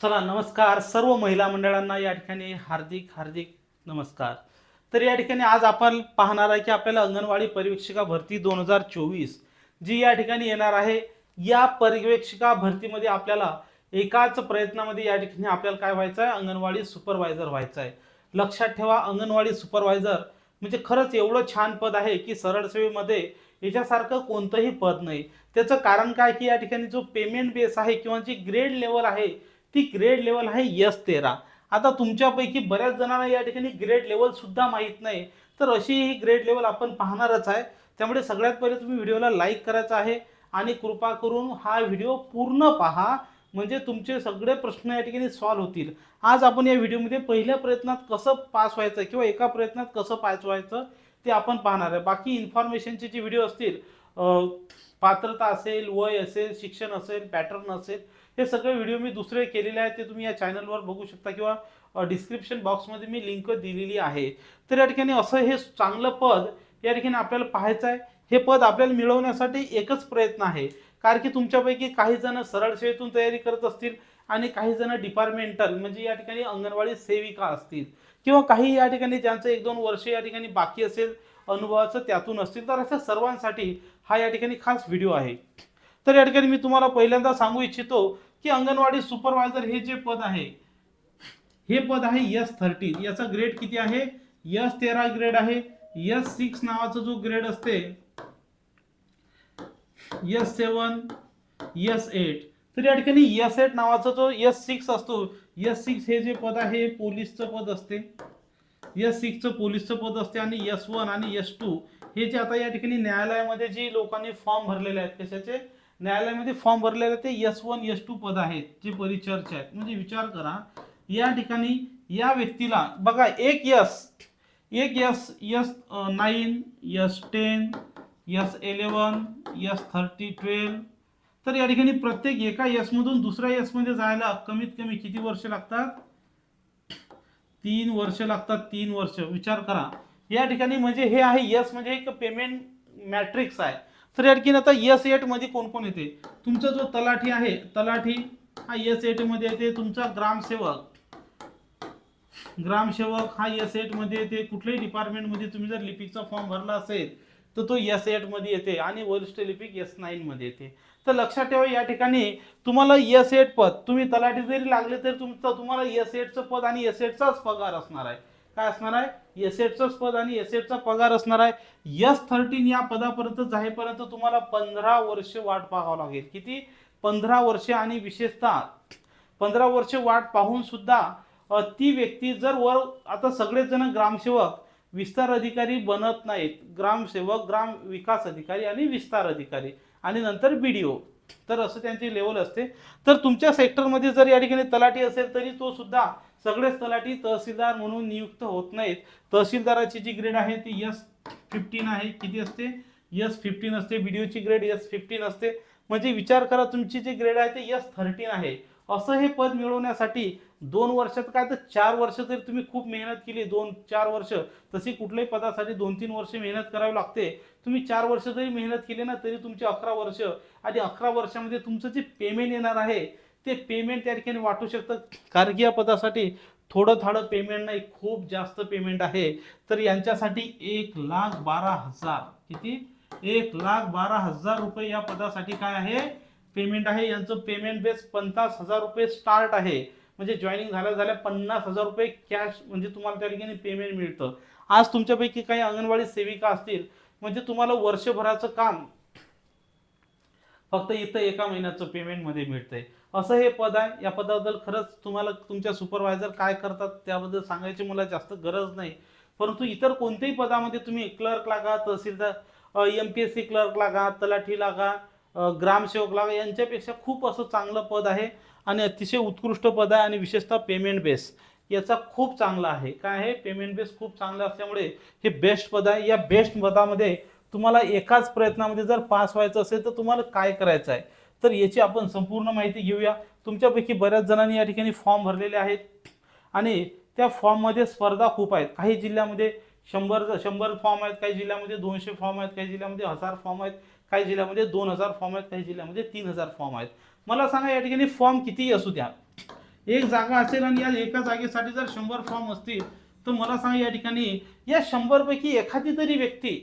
चला नमस्कार. सर्व महिला मंडळांना या ठिकाणी हार्दिक हार्दिक नमस्कार. तर या ठिकाणी आज आपण पाहणार आहे की आपल्याला अंगणवाडी पर्यवेक्षिका भरती दोन हजार चोवीस जी या ठिकाणी येणार आहे. या पर्यवेक्षिका भरतीमध्ये आपल्याला एकाच प्रयत्नामध्ये या ठिकाणी आपल्याला काय व्हायचं आहे? अंगणवाडी सुपरवायझर व्हायचं आहे. लक्षात ठेवा अंगणवाडी सुपरवायझर म्हणजे खरंच एवढं छान पद आहे की सरळ सेवेमध्ये याच्यासारखं कोणतंही पद नाही. त्याचं कारण काय की या ठिकाणी जो पेमेंट बेस आहे किंवा जी ग्रेड लेवल आहे ती ग्रेड लेवल आहे यस तेरा. आता तुमच्यापैकी बऱ्याच जणांना या ठिकाणी ग्रेड लेवल सुद्धा माहीत नाही. तर अशी ही ग्रेड लेवल आपण पाहणारच आहे. त्यामुळे सगळ्यात पहिले तुम्ही व्हिडिओला लाईक करायचा आहे आणि कृपा करून हा व्हिडिओ पूर्ण पहा. म्हणजे तुमचे सगळे प्रश्न या ठिकाणी सॉल्व्ह होतील. आज आपण या व्हिडिओमध्ये पहिल्या प्रयत्नात कसं पास व्हायचं किंवा एका प्रयत्नात कसं पास व्हायचं ते आपण पाहणार आहे. बाकी इन्फॉर्मेशनचे जे व्हिडिओ असतील पात्रता असेल वय असेल शिक्षण असेल पॅटर्न असेल हे सगळे व्हिडिओ मी दुसरे केलेले आहेत ते तुम्ही या चॅनलवर बघू शकता किंवा डिस्क्रिप्शन बॉक्समध्ये मी लिंक दिलेली आहे. तर या ठिकाणी असं हे चांगलं पद या ठिकाणी आपल्याला पाहायचं आहे. हे पद आपल्याला मिळवण्यासाठी एकच प्रयत्न आहे. कारण की तुमच्यापैकी काही जण सरळ सेवेतून तयारी करत असतील आणि काही जण डिपार्टमेंटल म्हणजे या ठिकाणी अंगणवाडी सेविका असतील. किंवा काही या ठिकाणी ज्यांचं एक दोन वर्ष या ठिकाणी बाकी असेल अनुभवाचं त्यातून असतील. तर अशा सर्वांसाठी हा या ठिकाणी खास व्हिडिओ आहे. तर या ठिकाणी मी तुम्हाला पहिल्यांदा सांगू इच्छितो की अंगणवाडी सुपरवायझर हे जे पद आहे हे पद आहे यस थर्टी याचा ग्रेड किती आहे? यस तेरा ग्रेड आहे. यस सिक्स नावाचा जो ग्रेड असते यस सेवन यस एट तर या ठिकाणी यस एट नावाचा जो यस सिक्स असतो यस सिक्स हे जे पद आहे हे पोलीसचं पद असते. यस सिक्सचं पोलीसचं पद असते आणि यस वन आणि यस टू हे जे आता या ठिकाणी न्यायालयामध्ये जे लोकांनी फॉर्म भरलेले आहेत कशाचे? न्यायालयामध्ये फॉर्म भरलेले ते यस वन यस टू पद आहेत जे परिचर्चा आहेत. म्हणजे विचार करा या ठिकाणी या व्यक्तीला बघा एक यस एक S S nine S ten S eleven S thirty twelve तर या ठिकाणी प्रत्येक एका यसमधून दुसऱ्या यसमध्ये जायला कमीत कमी किती वर्ष लागतात? तीन वर्ष लागतात तीन वर्ष. विचार करा. या ठिकाणी म्हणजे हे आहे यस म्हणजे एक पेमेंट मॅट्रिक्स आहे. तर या ठिकाणी आता यस एटमध्ये कोण कोण येते? तुमचा जो तलाठी आहे तलाठी हा यस एटमध्ये येते. तुमचा ग्रामसेवक. ग्रामसेवक हा यस एटमध्ये येते. कुठल्याही डिपार्टमेंटमध्ये तुम्ही जर लिपिकचा फॉर्म भरला असेल तर तो यस एटमध्ये येते आणि वरिष्ठ लिपिक यस नाईन मध्ये येते. तर लक्षात ठेवा या ठिकाणी तुम्हाला यस एट पद तुम्ही तलाठी जरी लागले तरी तुमचं तुम्हाला यस एटचं पद आणि यस एटचाच पगार असणार आहे. काय असणार आहे? एस एटचंच पद आणि एसेटचा पगार असणार आहे. यस थर्टीन या पदापर्यंत जाईपर्यंत तुम्हाला पंधरा वर्ष वाट पाहावं लागेल. किती? पंधरा वर्ष आणि विशेषतः पंधरा वर्ष वाट पाहून सुद्धा ती व्यक्ती जर वर आता सगळेच जण ग्रामसेवक विस्तार अधिकारी बनत नाहीत. ग्रामसेवक ग्राम विकास अधिकारी आणि विस्तार अधिकारी आणि नंतर बी डी ओ तर असं त्यांची लेवल असते. तर तुमच्या सेक्टरमध्ये जर या ठिकाणी तलाठी असेल तरी तो सुद्धा सगळेच तलाठी तहसीलदार म्हणून नियुक्त होत नाहीत. तहसीलदाराची जी ग्रेड आहे ती यस फिफ्टीन आहे. किती असते? यस फिफ्टीन असते. बी डी ओची ग्रेड यस फिफ्टीन असते. म्हणजे विचार करा तुमची जी ग्रेड आहे ते यस थर्टीन आहे. असं हे पद मिळवण्यासाठी दोन वर्षात काय तर चार वर्ष तरी तुम्ही खूप मेहनत केली. दोन चार वर्ष. तशी कुठल्याही पदासाठी दोन तीन वर्ष मेहनत करावी लागते. तुम्ही चार वर्ष जरी मेहनत केली ना तरी तुमचे अकरा वर्ष. आणि अकरा वर्षामध्ये तुमचं जे पेमेंट येणार आहे ते पेमेंट त्या ठिकाणी वाटू शकतं. कारण की या पदासाठी थोडं थोडं पेमेंट नाही खूप जास्त पेमेंट आहे. तर यांच्यासाठी एक लाख बारा हजार किती? एक लाख बारा हजार रुपये या पदासाठी काय आहे? पेमेंट आहे. यांचं पेमेंट बेस पन्नास हजार रुपये स्टार्ट आहे. म्हणजे जॉईनिंग झाल्या झाल्या पन्नास हजार रुपये कॅश म्हणजे तुम्हाला त्या ठिकाणी पेमेंट मिळतं. आज तुमच्यापैकी काही अंगणवाडी सेविका असतील म्हणजे तुम्हाला वर्षभराचं काम फक्त इथं एका महिन्याचं पेमेंटमध्ये मिळतंय. असं हे पद आहे. या पदाबद्दल खरंच तुम्हाला तुमच्या सुपरवायझर काय करतात त्याबद्दल सांगायची मला जास्त गरज नाही. परंतु इतर कोणत्याही पदामध्ये तुम्ही क्लर्क लागा तहसीलदार M P S C clerk लागा तलाठी लागा ग्रामसेवक लागा यांच्यापेक्षा खूप असं चांगलं पद आहे आणि अतिशय उत्कृष्ट पद आहे आणि विशेषतः पेमेंट बेस याचा खूप चांगला आहे. काय आहे? पेमेंट बेस खूप चांगला असल्यामुळे हे बेस्ट पद आहे. या बेस्ट पदामध्ये तुम्हाला एकाच प्रयत्नामध्ये जर पास व्हायचं असेल तर तुम्हाला काय करायचं आहे? तर याची आपण संपूर्ण माहिती घेऊया. तुमच्यापैकी बऱ्याच जणांनी या ठिकाणी फॉर्म भरलेले आहेत. आणि त्या फॉर्ममध्ये स्पर्धा खूप आहेत. काही जिल्ह्यामध्ये शंभर शंभर फॉर्म आहेत काही जिल्ह्यामध्ये दोनशे फॉर्म आहेत काही जिल्ह्यामध्ये हजार फॉर्म आहेत काही जिल्ह्यामध्ये दोन हजार फॉर्म आहेत काही जिल्ह्यामध्ये तीन हजार फॉर्म आहेत. मला सांगा या ठिकाणी फॉर्म कितीही असू द्या? एक जागा असेल आणि या एका जागेसाठी जर शंभर फॉर्म असतील तर मला सांगा या ठिकाणी या शंभरपैकी एखादी तरी व्यक्ती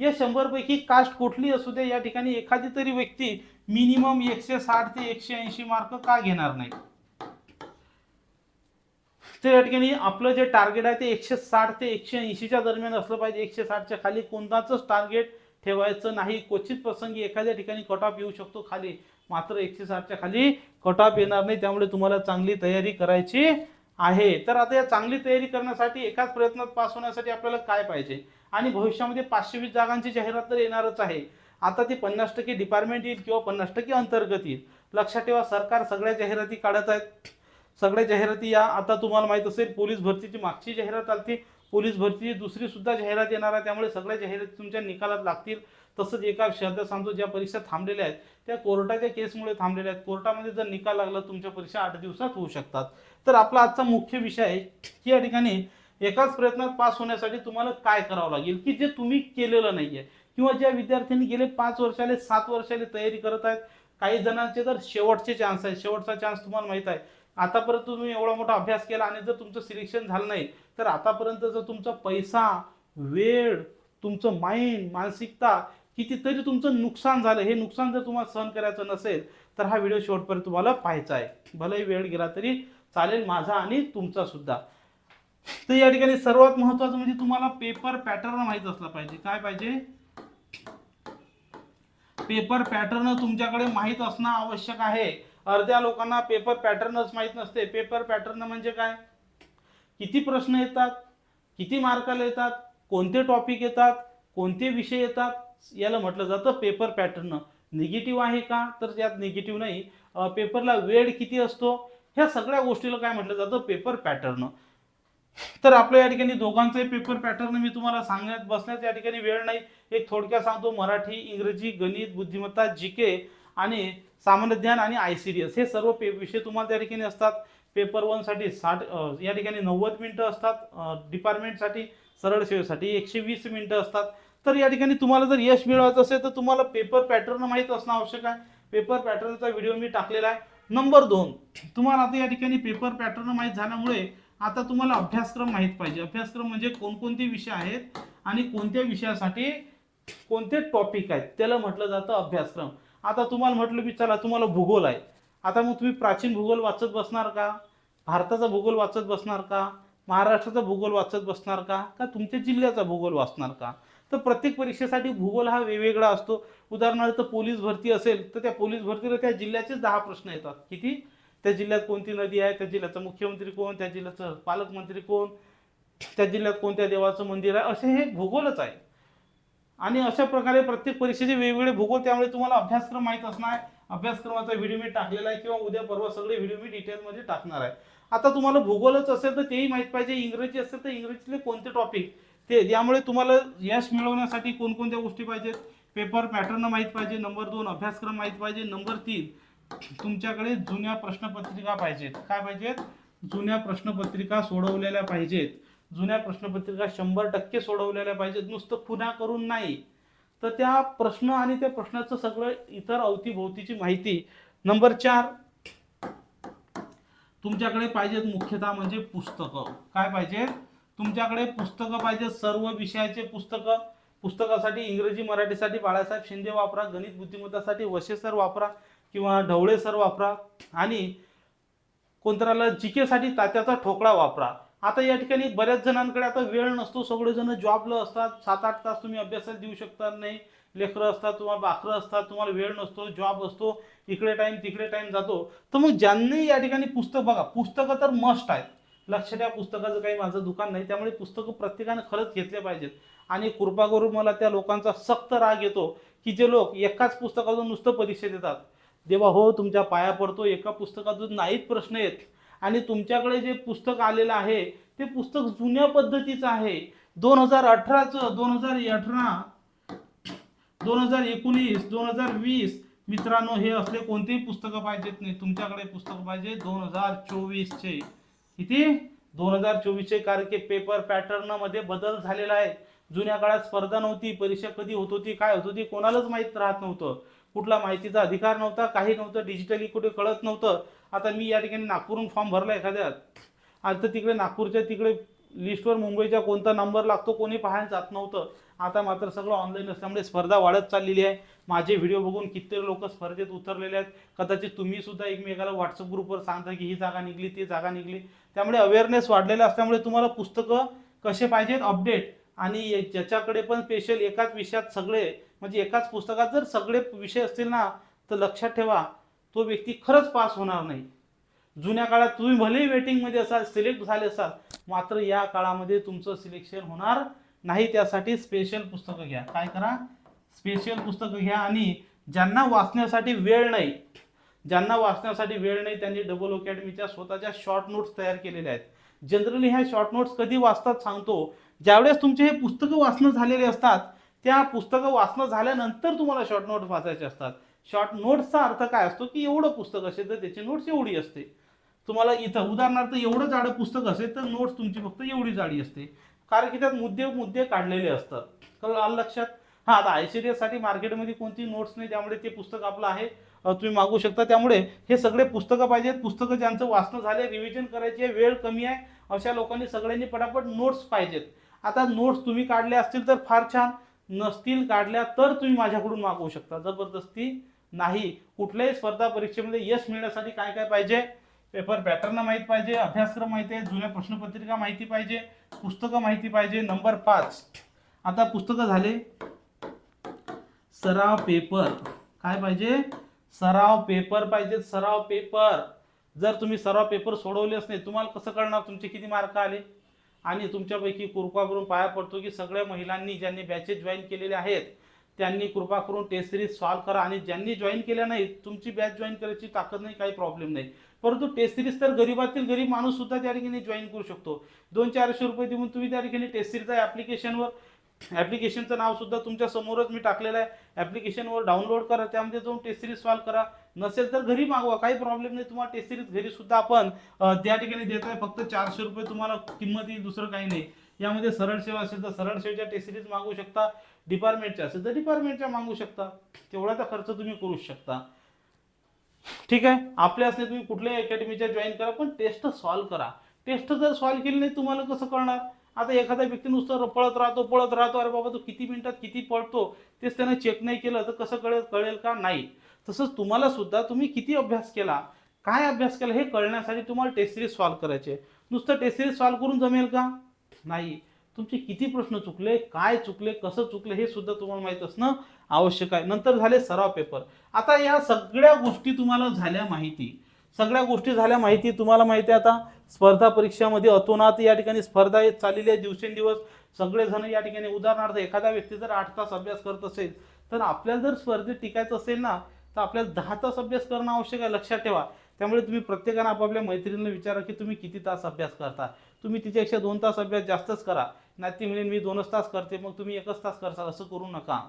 या शंभरपैकी कास्ट कुठली असू दे या ठिकाणी एखादी तरी व्यक्ती मिनिमम एकशे साठ ते एकशे ऐंशी मार्क का घेणार नाही? तर या ठिकाणी आपलं जे टार्गेट आहे ते एकशे साठ ते एकशे ऐंशीच्या दरम्यान असलं पाहिजे. एकशे साठच्या खाली कोणताच टार्गेट ठेवायचं नाही. क्वचित प्रसंगी एखाद्या ठिकाणी कट ऑफ येऊ शकतो खाली. मात्र एकशे साठच्या खाली कट ऑफ येणार नाही. त्यामुळे तुम्हाला चांगली तयारी करायची आहे. तर आता या चांगली तयारी करण्यासाठी एकाच प्रयत्नात पास होण्यासाठी आपल्याला काय पाहिजे? आणि भविष्यामध्ये पाचशे वीस जागांची जाहिरात तर येणारच आहे. आता ती पन्नास टक्के डिपार्टमेंट येईल किंवा पन्नास टक्के अंतर्गत येईल. लक्षात ठेवा सरकार सगळ्या जाहिराती काढत आहेत. सगळ्या जाहिराती या आता तुम्हाला माहीत असेल पोलीस भरतीची मागची जाहिरात आली पोलीस भरतीची दुसरी सुद्धा जाहिरात येणार आहे. त्यामुळे सगळ्या जाहिराती तुमच्या निकालात लागतील. तसंच एका शब्दात सांगतो ज्या परीक्षा थांबलेल्या आहेत त्या कोर्टाच्या केसमुळे थांबलेल्या आहेत. कोर्टामध्ये जर निकाल लागला तुमच्या परीक्षा आठ दिवसात होऊ शकतात. तर आपला आजचा मुख्य विषय आहे की या ठिकाणी एकाच प्रयत्नात पास होण्यासाठी तुम्हाला काय करावं लागेल? की जे तुम्ही केलेलं नाहीये. किंवा ज्या विद्यार्थ्यांनी गेले पाच वर्षाले सात वर्षाले तयारी करत आहेत काही जणांचे तर शेवटचे चान्स आहेत. शेवटचा चान्स तुम्हाला माहीत आहे. आतापर्यंत तुम्ही एवढा मोठा अभ्यास केला आणि जर तुमचं सिलेक्शन झालं नाही तर आतापर्यंत जर तुमचा पैसा वेळ तुमचं माइंड मानसिकता कितीतरी तुमचं नुकसान झालं. हे नुकसान जर तुम्हाला सहन करायचं नसेल तर हा व्हिडिओ शेवटपर्यंत तुम्हाला पाहायचा आहे. भलेही वेळ गेला तरी चालेल माझा आणि तुमचा सुद्धा. तर या ठिकाणी सर्वात महत्वाचं म्हणजे तुम्हाला पेपर पॅटर्न माहीत असला पाहिजे. काय पाहिजे? पेपर पॅटर्न तुमच्याकडे माहीत असणं आवश्यक आहे. अर्ध्या लोकांना पेपर पॅटर्नच माहीत नसते. पेपर पॅटर्न म्हणजे काय? किती प्रश्न येतात? किती मार्काला येतात? कोणते टॉपिक येतात? कोणते विषय येतात? याला म्हटलं जातं पेपर पॅटर्न निगेटिव्ह आहे का? तर यात निगेटिव्ह नाही. पेपरला वेळ किती असतो? ह्या सगळ्या गोष्टीला काय म्हटलं जातं? पेपर पॅटर्न तर आपल्या या ठिकाणी दोघांचे पेपर पॅटर्न मी तुम्हाला सांगण्यात बसण्यात या ठिकाणी वेळ नाही. एक थोडक्यात सांगतो मराठी इंग्रजी गणित बुद्धिमत्ता जी के आणि सामान्य ज्ञान आणि आय सी डी एस हे सर्व पे विषय तुम्हाला त्या ठिकाणी असतात. पेपर वनसाठी साठ या ठिकाणी नव्वद मिनटं असतात. डिपार्टमेंटसाठी सरळ सेवेसाठी एकशे वीस मिनटं असतात. तर या ठिकाणी तुम्हाला जर यश मिळवायचं असेल तर तुम्हाला पेपर पॅटर्न माहीत असणं आवश्यक आहे. पेपर पॅटर्नचा व्हिडिओ मी टाकलेला आहे. नंबर दोन तुम्हाला आता या ठिकाणी पेपर पॅटर्न माहीत झाल्यामुळे आता तुम्हाला अभ्यासक्रम माहीत पाहिजे. अभ्यासक्रम म्हणजे कोणकोणते विषय आहेत आणि कोणत्या विषयासाठी कोणते टॉपिक आहेत. त्याला म्हटलं जातं अभ्यासक्रम. आता तुम्हाला म्हटलं की चला तुम्हाला भूगोल आहे. आता मग तुम्ही प्राचीन भूगोल वाचत बसणार का? भारताचा भूगोल वाचत बसणार का? महाराष्ट्राचा भूगोल वाचत बसणार का? का तुमच्या जिल्ह्याचा भूगोल वाचणार का? तर प्रत्येक परीक्षेसाठी भूगोल हा वेगवेगळा असतो. उदाहरणार्थ पोलीस भरती असेल तर त्या पोलीस भरतीला त्या जिल्ह्याचेच दहा प्रश्न येतात. किती? त्या जिल्ह्यात कोणती नदी आहे? त्या जिल्ह्याचा मुख्यमंत्री कोण? त्या जिल्ह्याचं पालकमंत्री कोण? त्या जिल्ह्यात कोणत्या देवाचं मंदिर आहे? असे हे भूगोलच आहे. आणि अशा प्रकारे प्रत्येक परीक्षेचे वेगवेगळे भूगोल त्यामुळे तुम्हाला अभ्यासक्रम माहीत असणार आहे. अभ्यासक्रमाचा व्हिडिओ मी टाकलेला आहे किंवा उद्या परवा सगळे व्हिडिओ मी डिटेलमध्ये टाकणार आहे. आता तुम्हाला भूगोलच असेल तर तेही माहीत पाहिजे. इंग्रजी असेल तर इंग्रजीतले कोणते टॉपिक ते यामुळे तुम्हाला यश मिळवण्यासाठी कोणकोणत्या गोष्टी पाहिजेत? पेपर पॅटर्न माहीत पाहिजे. नंबर दोन अभ्यासक्रम माहीत पाहिजे. नंबर तीन तुमच्याकडे जुन्या प्रश्नपत्रिका पाहिजेत. काय पाहिजेत? जुन्या प्रश्नपत्रिका सोडवलेल्या पाहिजेत. जुन्या प्रश्नपत्रिका शंभर टक्के सोडवलेल्या पाहिजेत. नुसतं पुन्हा करून नाही. तर त्या प्रश्न आणि त्या प्रश्नाचं सगळं इतर अवतीभोवतीची माहिती. नंबर चार. तुमच्याकडे पाहिजेत मुख्यतः म्हणजे पुस्तकं. काय पाहिजेत? तुमच्याकडे पुस्तकं पाहिजेत. सर्व विषयाचे पुस्तकं. पुस्तकासाठी इंग्रजी मराठीसाठी बाळासाहेब शिंदे वापरा. गणित बुद्धिमत्तासाठी वशे सर वापरा. किंवा ढवळे सर वापरा आणि कोणतऱ्याला जिकेसाठी तात्याचा ठोकळा वापरा. आता या ठिकाणी बऱ्याच जणांकडे आता वेळ नसतो. सगळेजण जॉबला असतात. सात आठ तास तुम्ही अभ्यासाला देऊ शकता नाही. लेकरं असतात तुम्हाला बाकरं असतात तुम्हाला वेळ नसतो जॉब असतो. इकडे टाईम तिकडे टाईम जातो. तर मग ज्यांनी या ठिकाणी पुस्तक बघा पुस्तकं तर मस्ट आहेत. लक्ष द्या पुस्तकाचं काही माझं दुकान नाही. त्यामुळे पुस्तकं प्रत्येकाने खरंच घेतले पाहिजेत. आणि कृपा करून मला त्या लोकांचा सक्त राग येतो की जे लोक एकाच पुस्तकातून नुसतं परीक्षा देतात. देवा हो तुमच्या पाया पडतो एका पुस्तकातून नाहीत प्रश्न येत. आणि तुमच्याकडे जे पुस्तक आलेलं आहे ते पुस्तक जुन्या पद्धतीचं आहे. दोन हजार अठराचं दोन हजार अठरा दोन हजार एकोणीस दोन हजार वीस मित्रांनो हे असले कोणतेही पुस्तकं पाहिजेत नाही. तुमच्याकडे पुस्तक पाहिजे दोन हजार चोवीसचे. किती? दोन हजार चोवीसचे कारण की पेपर पॅटर्नमध्ये बदल झालेला आहे. जुन्या काळात स्पर्धा नव्हती परीक्षा कधी होत होती काय होत होती कोणालाच माहीत राहत नव्हतं. कुठला माहितीचा अधिकार नव्हता काही नव्हतं डिजिटली कुठे कळत नव्हतं. आता मी या ठिकाणी नागपूरहून फॉर्म भरला एखाद्यात आता तिकडे नागपूरच्या तिकडे लिस्टवर मुंबईचा कोणता नंबर लागतो कोणी पाहायला जात नव्हतं. आता मात्र सगळं ऑनलाईन असल्यामुळे स्पर्धा वाढत चाललेली आहे. माझे व्हिडिओ बघून कित्येक लोक स्पर्धेत उतरलेले आहेत. कदाचित तुम्ही सुद्धा एकमेकाला व्हॉट्सअप ग्रुपवर सांगता की ही जागा निघली ती जागा निघली. त्यामुळे अवेअरनेस वाढलेला असल्यामुळे तुम्हाला पुस्तकं कसे पाहिजेत? अपडेट आणि ज्याच्याकडे पण स्पेशल एकाच विषयात सगळे म्हणजे एकाच पुस्तकात जर सगळे विषय असतील ना तर लक्षात ठेवा तो व्यक्ती खरंच पास होणार नाही. जुन्या काळात तुम्ही भलेही वेटिंगमध्ये असाल सिलेक्ट झाले असाल मात्र या काळामध्ये तुमचं सिलेक्शन होणार नाही. त्यासाठी स्पेशल पुस्तकं घ्या. काय करा? स्पेशल पुस्तकं घ्या आणि ज्यांना वाचण्यासाठी वेळ नाही ज्यांना वाचण्यासाठी वेळ नाही त्यांनी डबल अकॅडमीच्या स्वतःच्या शॉर्ट नोट्स तयार केलेल्या आहेत. जनरली ह्या शॉर्ट नोट्स कधी वाचतात सांगतो ज्यावेळेस तुमचे हे पुस्तकं वाचणं झालेले असतात त्या पुस्तकं वाचणं झाल्यानंतर तुम्हाला शॉर्ट नोट्स वाचायचे असतात. शॉर्ट नोट्सचा अर्थ काय असतो की एवढं पुस्तक असेल तर त्याची नोट्स एवढी असते. तुम्हाला इथं उदाहरणार्थ एवढं जाडं पुस्तक असेल तर नोट्स तुमची फक्त एवढी जाडी असते. कारण की त्यात मुद्दे मुद्दे काढलेले असतात. कळलं आलं लक्षात? हा आता आय सी डी एससाठी मार्केटमध्ये कोणती नोट्स नाही त्यामुळे ते पुस्तक आपलं आहे. तुम्ही मागू शकता. त्यामुळे हे सगळे पुस्तकं पाहिजेत. पुस्तकं ज्यांचं वाचणं झाले रिव्हिजन करायची आहे वेळ कमी आहे अशा लोकांनी सगळ्यांनी पटापट नोट्स पाहिजेत. आता नोट्स तुम्ही काढल्या असतील तर फार छान. नसतील काढल्या तर तुम्ही माझ्याकडून मागवू शकता. जबरदस्ती नाही. कुठल्याही स्पर्धा परीक्षेमध्ये यश मिळण्यासाठी काय काय पाहिजे? पेपर पॅटर्न माहीत पाहिजे अभ्यासक्रम माहिती आहे जुन्या प्रश्नपत्रिका माहिती पाहिजे पुस्तकं माहिती पाहिजे. नंबर पाच. आता पुस्तकं झाले. सराव पेपर काय पाहिजे? सराव पेपर पाहिजे. सराव पेपर जर तुम्ही सराव पेपर सोडवलेच नाही तुम्हाला कसं कळणार तुमचे किती मार्क आले? आणि तुमच्यापैकी कृपा करून पाया पडतो की सगळ्या महिलांनी ज्यांनी बॅचेस जॉईन केलेले आहेत त्यांनी कृपा करून टेस्ट सिरीज सॉल्व्ह करा. आणि ज्यांनी जॉईन केल्या नाही तुमची बॅच जॉईन करायची ताकद नाही काही प्रॉब्लेम नाही. परंतु टेस्ट सिरीज तर गरीबातील गरीब माणूस सुद्धा त्या ठिकाणी जॉईन करू शकतो. दोन चारशे रुपये देऊन तुम्ही त्या ठिकाणी टेस्ट सिरीजच्या ॲप्लिकेशनवर ॲप्लिकेशनचं नाव सुद्धा तुमच्या समोरच मी टाकलेलं आहे. ॲप्लिकेशनवर डाउनलोड करा त्यामध्ये जाऊन टेस्ट सिरीज सॉल्व्ह करा. नसेल तर घरी मागवा काही प्रॉब्लेम नाही. तुम्हाला टेस्ट सिरीज घरी सुद्धा आपण त्या ठिकाणी देत आहे फक्त चारशे रुपये तुम्हाला किंमत येईल दुसरं काही नाही. यामध्ये सरळ सेवा असेल तर सरळ सेवेच्या टेस्ट सिरीज मागू शकता. डिपार्टमेंटच्या असेल तर डिपार्टमेंटच्या मागू शकता. तेवढाचा खर्च तुम्ही करू शकता. ठीक आहे? आपल्या असले तुम्ही कुठल्याही अकॅडमीच्या जॉईन करा पण टेस्ट सॉल्व्ह करा. टेस्ट जर सॉल्व्ह केली नाही तुम्हाला कसं कळणार? आता एखादा व्यक्ती नुसतं पळत राहतो पळत राहतो. अरे बाबा तो किती मिनिटात किती पळतो? तेच त्यानं चेक नाही केलं तर कसं कळेल कळेल का? नाही. तसंच तुम्हाला सुद्धा तुम्ही किती अभ्यास केला काय अभ्यास केला हे कळण्यासाठी तुम्हाला टेस्ट सिरीज सॉल्व्ह करायचे. नुसतं टेस्ट सिरीज सॉल्व्ह करून जमेल का? नाही. तुमचे किती प्रश्न चुकले काय चुकले कसं चुकले हे सुद्धा तुम्हाला माहीत असणं आवश्यक आहे. नंतर झाले सराव पेपर आता या सगळ्या गोष्टी तुम्हाला झाल्या माहिती. सगळ्या गोष्टी झाल्या माहिती तुम्हाला माहिती आहे आता. स्पर्धा परीक्षामध्ये अतोनात या ठिकाणी स्पर्धा येत चाललेली आहे दिवसेंदिवस. सगळेजण या ठिकाणी उदाहरणार्थ एखादा व्यक्ती जर आठ तास अभ्यास करत असेल तर आपल्याला जर स्पर्धेत टिकायचं असेल ना तर आपल्याला दहा तास अभ्यास करणं आवश्यक आहे लक्षात ठेवा. त्यामुळे तुम्ही प्रत्येकानं आपापल्या मैत्रिणीला विचारा की तुम्ही किती तास अभ्यास करता. तुम्ही तिच्यापेक्षा दोन तास अभ्यास जास्तच करा. नाही ती मी दोनच तास करते मग तुम्ही एकच तास करता असं करू नका.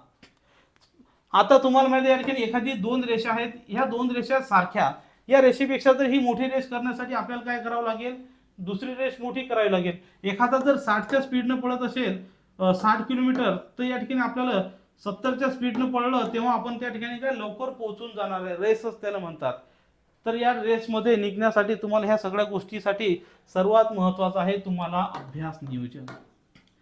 आता तुम्हाला माहिती आहे या एखादी दोन रेषा आहेत. ह्या दोन रेषा सारख्या. या रेषेपेक्षा जर ही मोठी रेष करण्यासाठी आपल्याला काय करावं लागेल? दुसरी रेष मोठी करावी लागेल. एखादा जर साठच्या स्पीडनं पळत असेल साठ किलोमीटर तर या ठिकाणी आपल्याला सत्तरच्या स्पीडनं पळलं तेव्हा आपण त्या ठिकाणी काय लवकर पोहोचून जाणार आहे. रेसच त्याला म्हणतात. तर या रेसमध्ये निघण्यासाठी तुम्हाला ह्या सगळ्या गोष्टीसाठी सर्वात महत्त्वाचं आहे तुम्हाला अभ्यास नियोजन.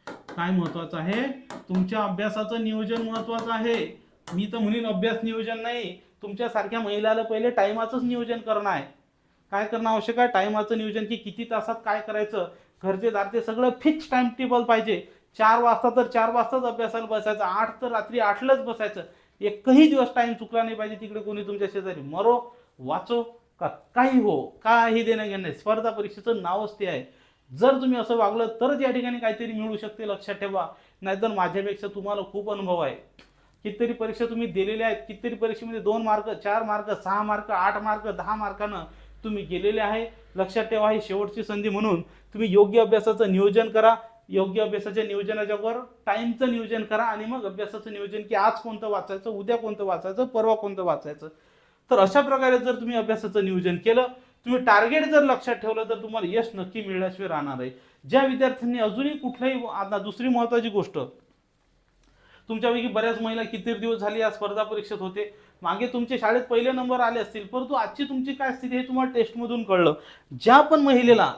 काय महत्त्वाचं आहे? तुमच्या अभ्यासाचं नियोजन महत्त्वाचं आहे. मी तर म्हणेन अभ्यास नियोजन नाही. तुमच्यासारख्या महिलाला पहिले टायमाचंच नियोजन करणं आहे. काय करणं आवश्यक आहे? टायमाचं नियोजन की किती तासात काय करायचं? घरचे दारचे सगळं फिक्स टाइम टेबल पाहिजे. चार वाजता तर चार वाजताच अभ्यासाला बसायचं आठ तर रात्री आठलाच बसायचं. एकही दिवस टाइम चुकला नाही पाहिजे तिकडे कोणी तुमच्या शेजारी. मरो वाचो का काही हो काही देणं घेणं नाही. स्पर्धा परीक्षेचं नावच ते आहे. जर तुम्ही असं वागलं तरच या ठिकाणी काहीतरी मिळू शकते लक्षात ठेवा. नाहीतर माझ्यापेक्षा तुम्हाला खूप अनुभव आहे. कितीतरी परीक्षा तुम्ही दिलेल्या आहेत. कितीतरी परीक्षेमध्ये दोन मार्क चार मार्क सहा मार्क आठ मार्क दहा मार्कानं तुम्ही गेलेले आहे. लक्षात ठेवा ही शेवटची संधी म्हणून तुम्ही योग्य अभ्यासाचं नियोजन करा. योग्य अभ्यासाच्या नियोजनाच्या वर टाईमचं नियोजन करा आणि मग अभ्यासाचं नियोजन की आज कोणतं वाचायचं उद्या कोणतं वाचायचं परवा कोणतं वाचायचं. तर अशा प्रकारे जर तुम्ही अभ्यासाचं नियोजन केलं तुम्ही टार्गेट जर लक्षात ठेवलं तर तुम्हाला यश नक्की मिळण्याशिवाय राहणार आहे ज्या विद्यार्थ्यांनी अजूनही कुठल्याही आता दुसरी महत्त्वाची गोष्ट तुमच्यापैकी बऱ्याच महिला किती दिवस झाली या स्पर्धा परीक्षेत होते? मागे तुमचे शाळेत पहिले नंबर आले असतील परंतु आजची तुमची काय स्थिती हे तुम्हाला टेस्टमधून कळलं. ज्या पण महिलेला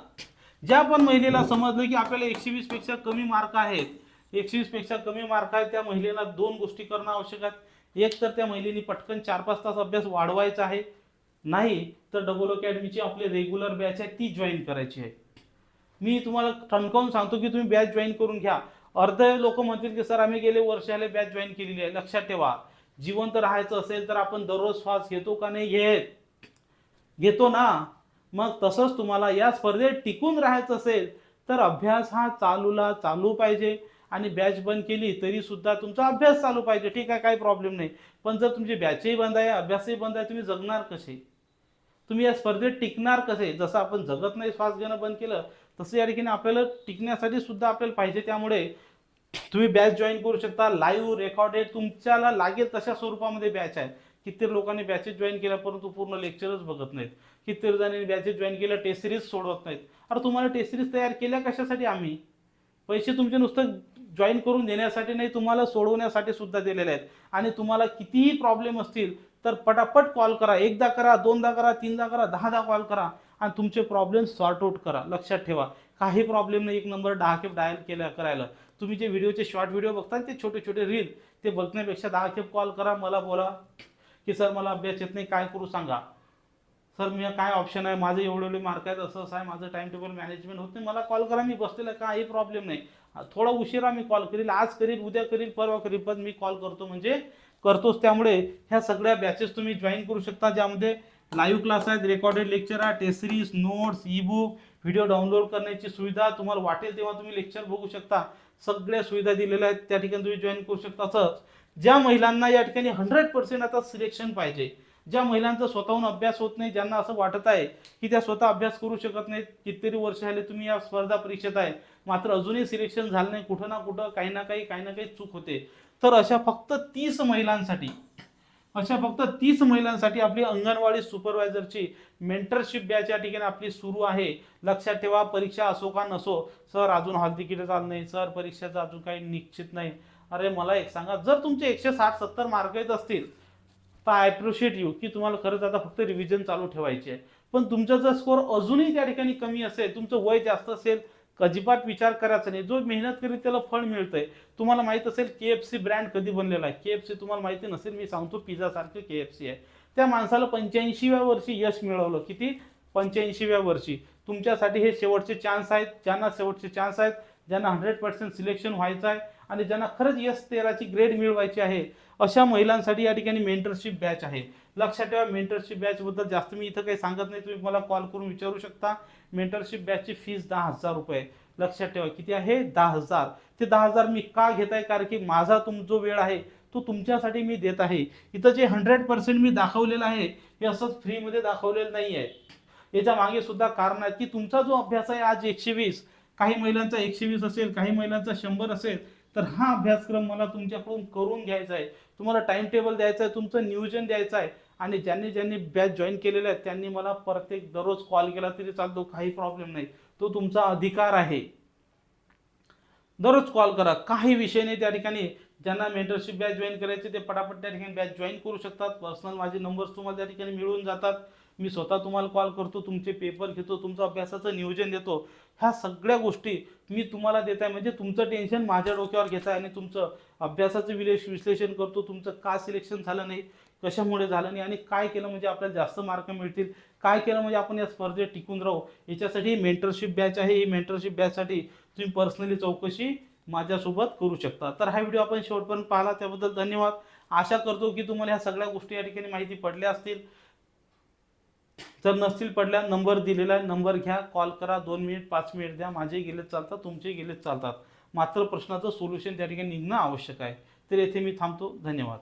ज्या पण महिलेला समजलं की आपल्याला एकशे वीसपेक्षा कमी मार्क आहेत एकशे वीसपेक्षा कमी मार्क आहेत त्या महिलेला दोन गोष्टी करणं आवश्यक आहेत एक तर त्या महिलेनी पटकन चार पाच तास अभ्यास वाढवायचा आहे. नाही तर डबल अकॅडमीची आपली रेग्युलर बॅच आहे ती जॉईन करायची आहे. मी तुम्हाला ठणकावून सांगतो की तुम्ही बॅच जॉईन करून घ्या. अर्ध लोक म्हणतील की सर आम्ही गेले वर्षाले बॅच जॉईन केलेली आहे लक्षात ठेवा. जिवंत राहायचं असेल तर आपण दररोज श्वास घेतो का नाही घेत? घेतो ना. मग तसंच तुम्हाला या स्पर्धेत टिकून राहायचं असेल तर अभ्यास हा चालूला चालू पाहिजे. आणि बॅच बंद केली तरी सुद्धा तुमचा अभ्यास चालू पाहिजे. ठीक आहे काही प्रॉब्लेम नाही. पण जर तुमची बॅचही बंद आहे अभ्यासही बंद आहे तुम्ही जगणार कसे? तुम्ही या स्पर्धेत टिकणार कसे? जसं आपण जगत नाही श्वास घेणं बंद केलं तसं या ठिकाणी आपल्याला टिकण्यासाठी सुद्धा आपल्याला पाहिजे. त्यामुळे तुम्ही बॅच जॉईन करू शकता. लाईव्ह रेकॉर्डेड तुमच्याला लागेल तशा स्वरूपामध्ये बॅच आहे. किती लोकांनी बॅचेस जॉईन केल्या परंतु पूर्ण लेक्चरच बघत नाहीत. कित्येक जणांनी बॅचेस जॉईन केल्या टेस्ट सिरीज सोडवत नाहीत. अरे तुम्हाला टेस्ट सिरीज तयार केल्या कशासाठी आम्ही? पैसे तुमचे नुसतं जॉईन करून देण्यासाठी नाही तुम्हाला सोडवण्यासाठी सुद्धा दिलेले आहेत. आणि तुम्हाला कितीही प्रॉब्लेम असतील तर पटापट कॉल करा. एकदा करा दोनदा करा तीनदा करा दहादा कॉल करा. आणि तुमचे प्रॉब्लेम सॉर्ट आउट करा. लक्षात ठेवा. काही प्रॉब्लेम नाही एक नंबर दहा खेप डायल केल्या करायला. तुम्ही जे व्हिडिओचे शॉर्ट व्हिडिओ बघता ते छोटे छोटे रील ते बघण्यापेक्षा दहा खेप कॉल करा मला बोला. की सर मला अभ्यास येत नाही काय करू सांगा? सर मी काय ऑप्शन आहे? माझे एवढे एवढे मार्क आहेत असं असं आहे माझं टाइम टेबल मॅनेजमेंट होत नाही. मला कॉल करा मी बसलेला काही प्रॉब्लेम नाही. थोडा उशिरा मी कॉल करील आज करील उद्या करील परवा करील पण मी कॉल करतो म्हणजे करतोच. त्यामुळे ह्या सगळ्या बॅचेस तुम्ही जॉईन करू शकता ज्यामध्ये लाईव्ह क्लास आहेत रेकॉर्डेड लेक्चर आहे test series notes e book video download करण्याची सुविधा तुम्हाला वाटेल तेव्हा तुम्ही लेक्चर बघू शकता. सगळ्या सुविधा दिलेल्या आहेत त्या ठिकाणी तुम्ही जॉईन करू शकता. असंच ज्या महिलांना या ठिकाणी हंड्रेड पर्सेंट आता सिलेक्शन पाहिजे. ज्या महिलांचा स्वतःहून अभ्यास होत नाही ज्यांना असं वाटत आहे की त्या स्वतः अभ्यास करू शकत नाहीत कितीतरी वर्ष झाले तुम्ही या स्पर्धा परीक्षेत आहे. मात्र अजूनही सिलेक्शन झालं नाही कुठं ना कुठं काही ना काही काही ना काही चूक होते. तर अशा फक्त तीस महिलांसाठी अशा फक्त तीस महिलांसाठी आपली अंगणवाडी सुपरवायझरची मेंटरशिप बॅच या ठिकाणी आपली सुरू आहे. लक्षात ठेवा परीक्षा असो का नसो सर अजून हॉल तिकीट चालू नाही सर परीक्षाचं अजून काही निश्चित नाही. अरे मला एक सांगा जर तुमचे एकशे साठ सत्तर मार्क येत असतील तर आय अप्रिशिएट यू की तुम्हाला खरंच आता फक्त रिव्हिजन चालू ठेवायची आहे. पण तुमचा जर स्कोअर अजूनही त्या ठिकाणी कमी असेल तुमचं वय जास्त असेल अजिबात विचार करायचा नाही. जो मेहनत करीत त्याला फळ मिळतंय. तुम्हाला माहीत असेल के एफ सी ब्रँड कधी बनलेला आहे. के एफ सी तुम्हाला माहिती नसेल मी सांगतो पिझासारखं के एफ सी आहे. त्या माणसाला पंच्याऐंशीव्या वर्षी यश मिळवलं. किती? पंच्याऐंशीव्या वर्षी. तुमच्यासाठी हे शेवटचे चान्स आहेत. ज्यांना शेवटचे चान्स आहेत ज्यांना हंड्रेड पर्सेंट सिलेक्शन व्हायचं आहे आणि ज्यांना खरंच यस तेराची ग्रेड मिळवायची आहे अशा महिलांसाठी या ठिकाणी मेंटरशिप बॅच आहे. लक्षात ठेवा मेंटरशिप बॅचबद्दल जास्त मी इथं काही सांगत नाही. तुम्ही मला कॉल करून विचारू शकता. मेंटरशिप बॅचची फीस दहा हजार रुपये. लक्षात ठेवा किती आहे? दहा हजार. ते दहा हजार मी का घेत आहे कारण की माझा तुम जो वेळ आहे तो तुमच्यासाठी मी देत आहे. इथं जे हंड्रेड पर्सेंट मी दाखवलेलं आहे हे असंच फ्रीमध्ये दाखवलेलं नाही आहे याच्या मागे सुद्धा कारण आहेत की तुमचा जो अभ्यास आहे आज एकशे वीस काही महिलांचा एकशे वीस असेल काही महिलांचा शंभर असेल तर हा अभ्यासक्रम मला तुमच्याकडून करून घ्यायचा आहे. तुम्हाला टाइम टेबल द्यायचं आहे तुमचं नियोजन द्यायचं आहे. आणि ज्यांनी ज्यांनी बॅच जॉईन केलेलं आहे त्यांनी मला प्रत्येक दररोज कॉल केला तरी चालतो काही प्रॉब्लेम नाही. तो तुमचा अधिकार आहे. दररोज कॉल करा. काही विषय नाही त्या ठिकाणी. ज्यांना मेंटरशिप बॅच जॉईन करायची ते पटापट त्या ठिकाणी बॅच जॉईन करू शकतात. पर्सनल माझे नंबर्स तुम्हाला त्या ठिकाणी मिळून जातात. मी स्वतः तुम्हाला कॉल करतो तुमचे पेपर घेतो तुमचं अभ्यासाचं नियोजन देतो. ह्या सगळ्या गोष्टी मी तुम्हाला देत आहे म्हणजे तुमचं टेन्शन माझ्या डोक्यावर घेत आहे आणि तुमचं अभ्यासाचं विलेश विश्लेषण करतो. तुमचं का सिलेक्शन झालं नाही कशामुळे झालं नाही आणि काय केलं म्हणजे आपल्याला जास्त मार्क मिळतील? काय केलं म्हणजे आपण या स्पर्धेत टिकून राहू? याच्यासाठी मेंटरशिप बॅच आहे. ही मेंटरशिप बॅचसाठी तुम्ही पर्सनली चौकशी माझ्यासोबत करू शकता. तर हा व्हिडिओ आपण शेवटपर्यंत पाहिला. त्याबद्दल धन्यवाद. आशा करतो की तुम्हाला ह्या सगळ्या गोष्टी या ठिकाणी माहिती पडल्या असतील. जर नसतील पडल्या नंबर दिलेला आहे नंबर घ्या कॉल करा दोन मिनिट पाच मिनिट द्या माझे गेलेच चालतात तुमचे गेलेच चालतात. मात्र प्रश्नाचं सोल्युशन त्या ठिकाणी निघणं आवश्यक आहे. तर येथे मी थांबतो. धन्यवाद.